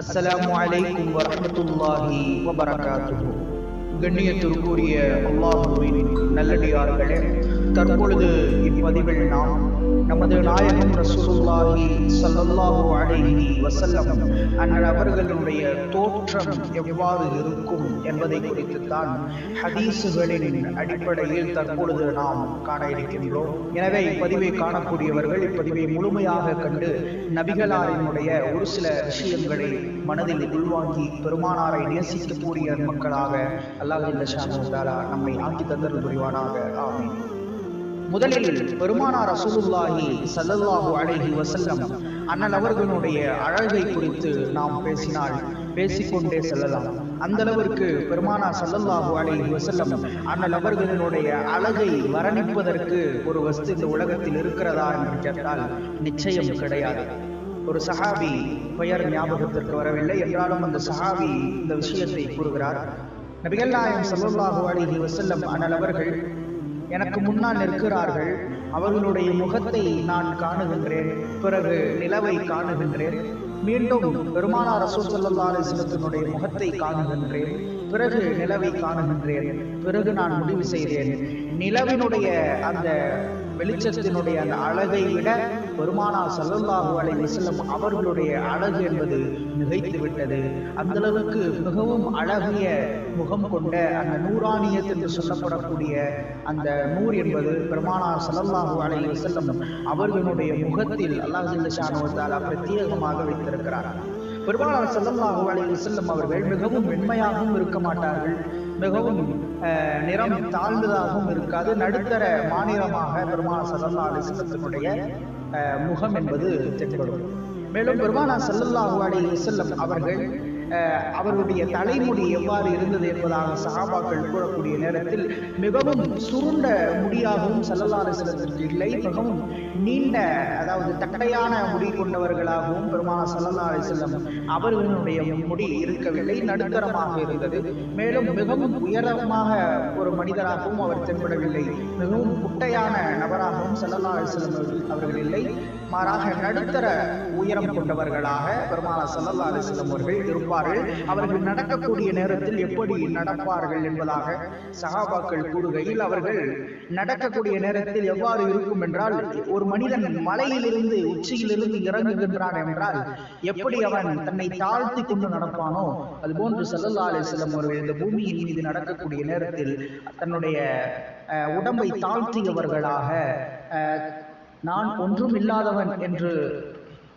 அஸ்ஸலாமு அலைக்கும் வரமத்துல்லாஹி வபரகாத்துஹு. கண்ணியத்திற்குரிய அல்லாஹுவின் நல்லடியார்களே தற்பொழுது பதிவில் நாம் நமது நாயகம் ரசூலுல்லாஹி ஸல்லல்லாஹு அலைஹி வஸல்லம் அண்ணன் அவர்களுடைய தோற்றம் எவ்வாறு இருக்கும் என்பதை குறித்து தான் ஹதீஸுகளின் அடிப்படையில் தற்பொழுது நாம் காண இருக்கின்றோம். எனவே இப்பதிவை காணக்கூடியவர்கள் இப்பதிவை முழுமையாக கண்டு நபிகளாரினுடைய ஒரு சில விஷயங்களை மனதில் உள்வாங்கி பெருமானாரை நேசிக்கக்கூடிய மக்களாக அல்லாஹ் நம்மை ஆக்கி தந்தல் புரிவானாக. ஆமீன். முதலில் பெருமானார் ரசூலுல்லாஹி சல்லல்லாஹு அழகி வசல்லம் அண்ணல் அவர்களுடைய அழகை குறித்து நாம் பேசினால் பேசிக்கொண்டே செல்லலாம். அந்த அளவிற்கு பெருமானார் சல்லல்லாஹு அழகி வசல்லம் அண்ணல் அவர்களினுடைய அழகை வர்ணிப்பதற்கு ஒரு வஸ்து இந்த உலகத்தில் இருக்கிறதா என்று கேட்டால் நிச்சயம் கிடையாது. ஒரு சஹாபி பெயர் ஞாபகத்திற்கு வரவில்லை. என்றாலும் அந்த சஹாபி இந்த விஷயத்தை கூறுகிறார். நபிகள் நாயம் ஸல்லல்லாஹு அலைஹி வசல்லம் அண்ணல் அவர்கள் எனக்கு முன்னால் நிற்கிறார்கள். அவர்களுடைய முகத்தை நான் காணுகின்றேன். பிறகு நிலவை காணுகின்றேன். மீண்டும் பெருமானார் ரசூல் சல்லா அலிஸ்லத்தினுடைய முகத்தை காணுகின்றேன். பிறகு நிலவை காணுகின்றேன். பிறகு நான் முடிவு செய்தேன். நிலவினுடைய அந்த வெளிச்சத்தினுடைய அந்த அழகை விட பெருமானார் சல்லல்லாஹு அலைஹி வஸல்லம் அவர்களுடைய அழகு என்பது மிகைத்து விட்டது. அந்த அளவுக்கு மிகவும் அழகிய முகம் கொண்ட அந்த நூறானியத் என்று சொல்லப்படக்கூடிய அந்த நூர் என்பது பெருமானார் சல்லல்லாஹு அலைஹி வஸல்லம் அவர்களுடைய முகத்தில் அல்லாஹ் ஜல்லஷானுவத்தாலா பிரத்யேகமாக வைத்திருக்கிறார். பெருமானார் செல்லல்லாஹு அலைஹி செல்லும் அவர்கள் மிகவும் வெண்மையாகவும் இருக்க மாட்டார்கள். மிகவும் நிறம் தாழ்ந்ததாகவும் இருக்காது. நடுத்தர மாநிலமாக பெருமானார் அலி செல்லத்தினுடைய முகம் என்பது தென்படும். மேலும் பெருமானார் செல்லல்லாஹு அலைஹி செல்லும் அவர்கள் அவருடைய தலைமுடி எவ்வாறு இருந்தது என்பதாக சகாபாக்கள் கூறக்கூடிய நேரத்தில் மிகவும் சுருண்ட முடியாகவும் சல்லல்லாறு சிலத்திற்கு இல்லை மிகவும் நீண்ட அதாவது தட்டையான முடி கொண்டவர்களாகவும் பெருமான செல்லலாறு செல்லும் அவர்களுடைய முடி இருக்கவில்லை நடுத்தரமாக இருந்தது. மேலும் மிகவும் உயரமாக ஒரு மனிதராகவும் அவர் தென்படவில்லை. மிகவும் குட்டையான நபராகவும் செல்லலாறு செல்லும் அவர்கள் இல்லை. மாறாக நடுத்தர உயரம் கொண்டவர்களாக பெருமான சல்லல்லாறு செல்லம் அவர்கள் அவர்கள் நடக்கக்கூடிய நேரத்தில் எப்படி நடப்பார்கள் என்பதாக சகாபாக்கள் கூறுகையில் அவர்கள் நடக்கக்கூடிய நேரத்தில் எவ்வாறு இருக்கும் என்றால் ஒரு மனிதன் மலையிலிருந்து உச்சியிலிருந்து இறங்குகின்றான் என்றால் எப்படி அவன் தன்னை தாழ்த்தி கொண்டு நடப்பானோ அதுபோன்று செல்லல்லா அலிஸ்லம் அவர்கள் இந்த பூமியின் மீது நடக்கக்கூடிய நேரத்தில் தன்னுடைய உடம்பை தாழ்த்தியவர்களாக நான் ஒன்றும் இல்லாதவன் என்று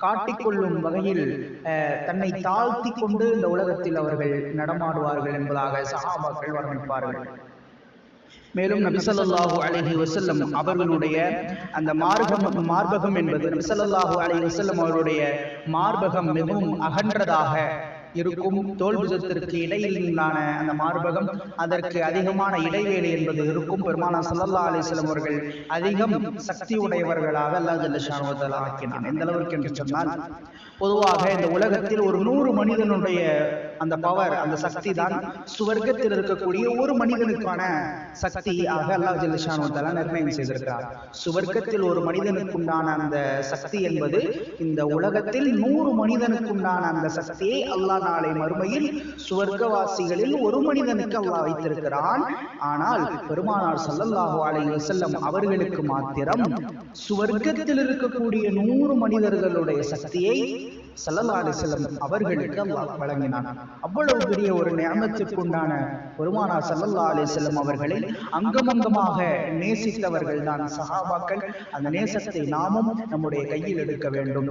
காட்டிக்கொள்ளும் வகையில் தன்னை தாழ்த்தி கொண்டு இந்த உலகத்தில் அவர்கள் நடமாடுவார்கள் என்பதாக சகாபாக்கள் வர்ணிப்பார்கள். மேலும் நபிசல்லாஹு அலஹி வசல்லம் அவர்களுடைய அந்த மார்பகம் மார்பகம் என்பது நபிசல்லாஹு அலஹி வசல்லம் அவருடைய மார்பகம் மிகவும் அகன்றதாக இருக்கும் தோல் புஜத்திற்கு இடையில் உண்டான அந்த மார்பகம் அதற்கு அதிகமான இடைவேளை என்பது இருக்கும் பெருமானா சல்லல்லா அலிஸ்லம் அவர்கள் அதிகம் சக்தி உடையவர்களாக அல்லா ஜல்லஷானுவத்தால் ஆக்கினான். எந்த அளவிற்கு என்று சொன்னால் பொதுவாக இந்த உலகத்தில் ஒரு நூறு மனிதனுடைய அந்த பவர் அந்த சக்தி தான் சுவர்க்கத்தில் இருக்கக்கூடிய ஒரு மனிதனுக்கான சக்தியாக அல்லாஹ் ஜல்லஷானுவத்தாலா நிர்ணயம் செய்திருக்கிறார். சுவர்க்கத்தில் ஒரு மனிதனுக்குண்டான அந்த சக்தி என்பது இந்த உலகத்தில் நூறு மனிதனுக்குண்டான அந்த சக்தியை அல்லாஹ் நாளை மறுமையில் சுவர்க்கவாசிகளில் ஒரு மனிதனுக்கு அல்லாஹ் வைத்திருக்கிறான். ஆனால் பெருமானார் சல்லல்லாஹு அலைஹி வஸல்லம் அவர்களுக்கு மாத்திரம் சுவர்க்கத்தில் இருக்கக்கூடிய நூறு மனிதர்களுடைய சக்தியை சல்லல்லா அலிசல்லம் அவர்களுக்கு அல்லாஹ் வழங்கினான். அவ்வளவு பெரிய ஒரு நியமத்திற்குண்டான பெருமானார் சல்லல்லா அலிசல்லம் அவர்களை அங்கமங்கமாக நேசித்தவர்கள் தான் சஹாபாக்கள். அந்த நேசத்தை நாமும் நம்முடைய கையில் எடுக்க வேண்டும்.